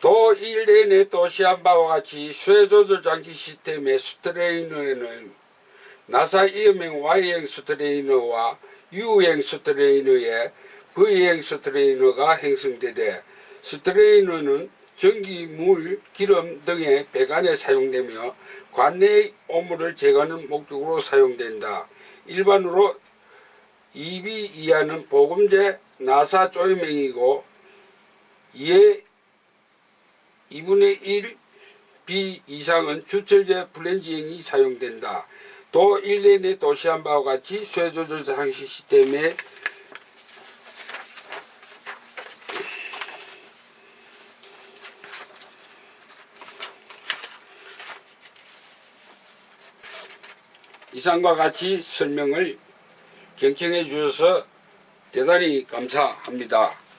또 1년에 도시한 바와 같이 쇠조절 장치 시스템의 스트레이너에는 나사 E형 Y형 스트레이너와 U형 스트레이너의 V형 스트레이너가 형성되되 스트레이너는 전기, 물, 기름 등의 배관에 사용되며 관내의 오물을 제거하는 목적으로 사용된다. 일반으로 2B 이하는 보금제 나사 조이명이고 이에 2분의 1 B 이상은 주철제 플랜지형이 사용된다. 도 1년에 도시한 바와 같이 쇠조절 장치 시스템에 이상과 같이 설명을 경청해 주셔서 대단히 감사합니다.